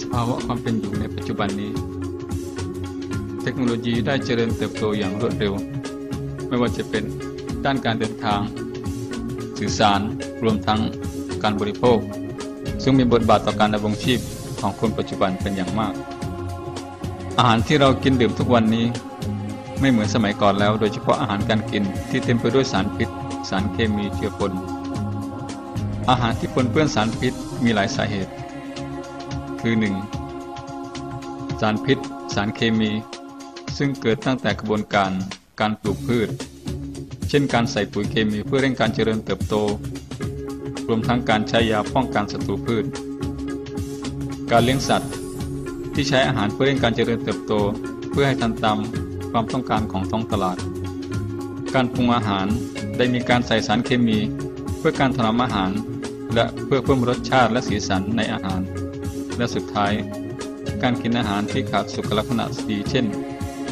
สภาวะความเป็นอยู่ในปัจจุบันนี้ เทคโนโลยีได้เจริญเติบโตอย่างรวดเร็ว ไม่ว่าจะเป็นด้านการเดินทาง สื่อสารรวมทั้งการบริโภค ซึ่งมีบทบาทต่อการดำรงชีพของคนปัจจุบันเป็นอย่างมาก อาหารที่เรากินดื่มทุกวันนี้ ไม่เหมือนสมัยก่อนแล้ว โดยเฉพาะอาหารการกินที่เต็มไปด้วยสารพิษ สารเคมีเจือปนอาหารที่ปนเปื้อนสารพิษมีหลายสาเหตุ คือ 1. สารพิษ สารเคมี ซึ่งเกิดตั้งแต่กระบวนการการปลูกพืช เช่นการใส่ปุ๋ยเคมีเพื่อเร่งการเจริญเติบโต รวมทั้งการใช้ยาป้องกันศัตรูพืช การเลี้ยงสัตว์ ที่ใช้อาหารเพื่อเร่งการเจริญเติบโต เพื่อให้ทันตามความต้องการของท้องตลาด การปรุงอาหารได้มีการใส่สารเคมี เพื่อการถนอมอาหาร และเพื่อเพิ่มรสชาติและสีสันในอาหาร และสุดท้าย การกินอาหารที่ขาดสุขลักษณะดีเช่น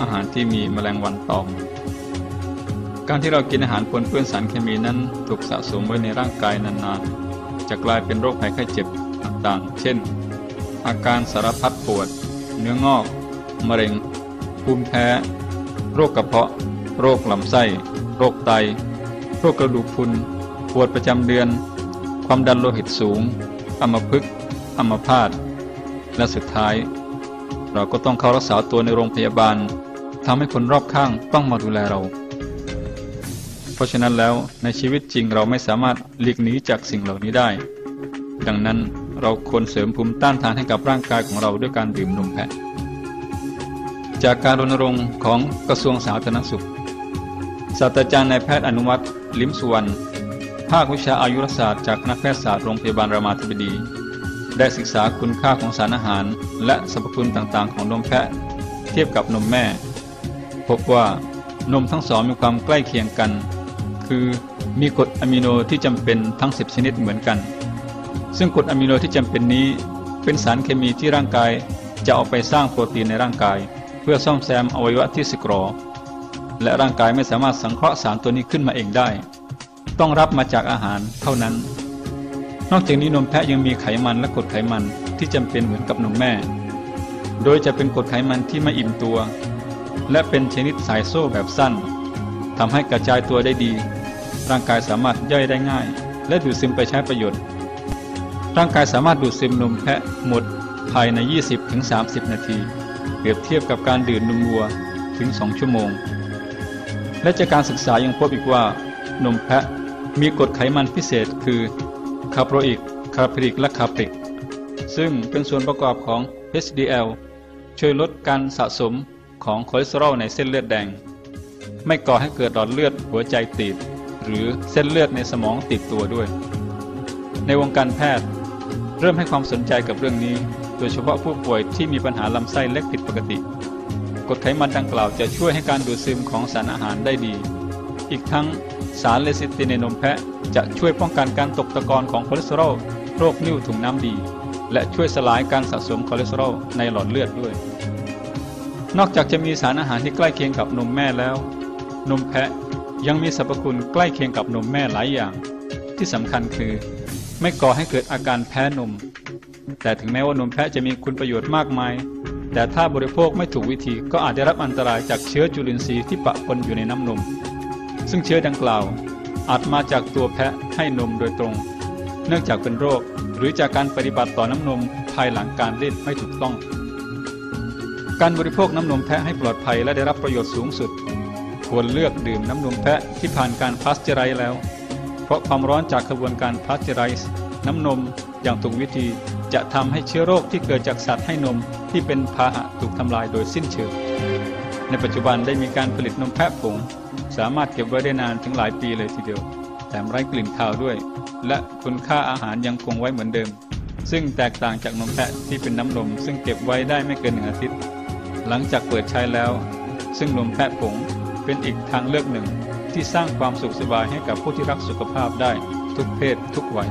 อาหารที่มีแมลงวันตอม การที่เรากินอาหารปนเปื้อนสารเคมีนั้นถูกสะสมไว้ในร่างกายนานๆ จะกลายเป็นโรคภัยไข้เจ็บต่างๆ เช่น อาการสารพัดปวด เนื้องอก มะเร็ง ภูมิแพ้ โรคกระเพาะ โรคลำไส้ โรคไต โรคกระดูกพรุน ปวดประจำเดือน ความดันโลหิตสูง อัมพฤกษ์อัมพาต และสุดท้าย เราก็ต้องเข้ารักษาตัวในโรงพยาบาลทำให้คนรอบข้างต้องมาดูแลเรา เพราะฉะนั้นแล้วในชีวิตจริงเราไม่สามารถหลีกหนีจากสิ่งเหล่านี้ได้ ดังนั้นเราควรเสริมภูมิต้านทานให้กับร่างกายของเราด้วยการดื่มนมแพะ จากการรณรงค์ของกระทรวงสาธารณสุข ศาสตราจารย์นายแพทย์อนุวัตรลิมสุวรรณภาควิชาอายุรศาสตร์จากคณะแพทยศาสตร์โรงพยาบาลรามาธิบดี ได้ศึกษาคุณค่าของสารอาหาร และสรรพคุณต่างๆ ของนมแพะ เทียบกับนมแม่ พบว่านมทั้งสองมีความใกล้เคียงกัน คือมีกรดอะมิโนที่จำเป็นทั้ง 10 ชนิดเหมือนกัน ซึ่งกรดอะมิโนที่จำเป็นนี้ เป็นสารเคมีที่ร่างกายจะเอาไปสร้างโปรตีนในร่างกาย เพื่อซ่อมแซมอวัยวะที่สึกหรอ และร่างกายไม่สามารถสังเคราะห์สารตัวนี้ขึ้นมาเองได้ ต้องรับมาจากอาหารเท่านั้น นอกจากนี้นมแพะยังมีไขมันและกรดไขมันที่จำเป็นเหมือนกับนมแม่ โดยจะเป็นกรดไขมันที่ไม่อิ่มตัว และเป็นชนิดสายโซ่แบบสั้นทำให้กระจายตัวได้ดี ร่างกายสามารถย่อยได้ง่าย และดูดซึมไปใช้ประโยชน์ ร่างกายสามารถดูดซึมนมแพะหมดภายใน 20-30 นาที เปรียบเทียบกับการดื่มนมวัวถึง 2 ชั่วโมง และจากการศึกษายังพบอีกว่านมแพะมีกรดไขมันพิเศษคือ คาร์โปรอิก คาร์พริก และคาปิก ซึ่งเป็นส่วนประกอบของ HDL ช่วยลดการสะสมของคอเลสเตอรอลในเส้นเลือดแดง ไม่ก่อให้เกิดหลอดเลือดหัวใจตีบหรือเส้นเลือดในสมองติดตัวด้วย ในวงการแพทย์ เริ่มให้ความสนใจกับเรื่องนี้ โดยเฉพาะผู้ป่วยที่มีปัญหาลำไส้เล็กผิดปกติ กรดไขมันดังกล่าวจะช่วยให้การดูดซึมของสารอาหารได้ดี อีกทั้งสารเลซิตินในนมแพะ จะช่วยป้องกันการตกตะกอนของคอเลสเตอรอลโรคนิ่วถุงน้ำดี และช่วยสลายการสะสมคอเลสเตอรอลในหลอดเลือดด้วย นอกจากจะมีสารอาหารที่ใกล้เคียงกับนมแม่แล้ว นมแพะยังมีสรรพคุณใกล้เคียงกับนมแม่หลายอย่าง ที่สำคัญคือ ไม่ก่อให้เกิดอาการแพ้นม แต่ถึงแม้ว่านมแพะจะมีคุณประโยชน์มากมาย แต่ถ้าบริโภคไม่ถูกวิธีก็อาจได้รับอันตรายจากเชื้อจุลินทรีย์ที่ปะปนอยู่ในน้ำนม ซึ่งเชื้อดังกล่าว อาจมาจากตัวแพะให้นมโดยตรง เนื่องจากเป็นโรค หรือจากการปฏิบัติต่อน้ำนมภายหลังการรีดไม่ถูกต้อง การบริโภคน้ำนมแพะให้ปลอดภัยและได้รับประโยชน์สูงสุด ควรเลือกดื่มน้ำนมแพะที่ผ่านการพาสเจอไรส์แล้ว เพราะความร้อนจากกระบวนการพาสเจอไรส์น้ำนมอย่างถูกวิธีจะทำให้เชื้อโรคที่เกิดจากสัตว์ให้นมที่เป็นพาหะถูกทำลายโดยสิ้นเชิงในปัจจุบันได้มีการผลิตนมแพะผง สามารถเก็บไว้ได้นานถึงหลายปีเลยทีเดียว แถมไร้กลิ่นคาวด้วย และคุณค่าอาหารยังคงไว้เหมือนเดิม ซึ่งแตกต่างจากนมแพะที่เป็นน้ำนม ซึ่งเก็บไว้ได้ไม่เกินหนึ่งอาทิตย์ หลังจากเปิดใช้แล้ว ซึ่งนมแพะผงเป็นอีกทางเลือกหนึ่งที่สร้างความสุขสบายให้กับผู้ที่รักสุขภาพได้ทุกเพศทุกวัย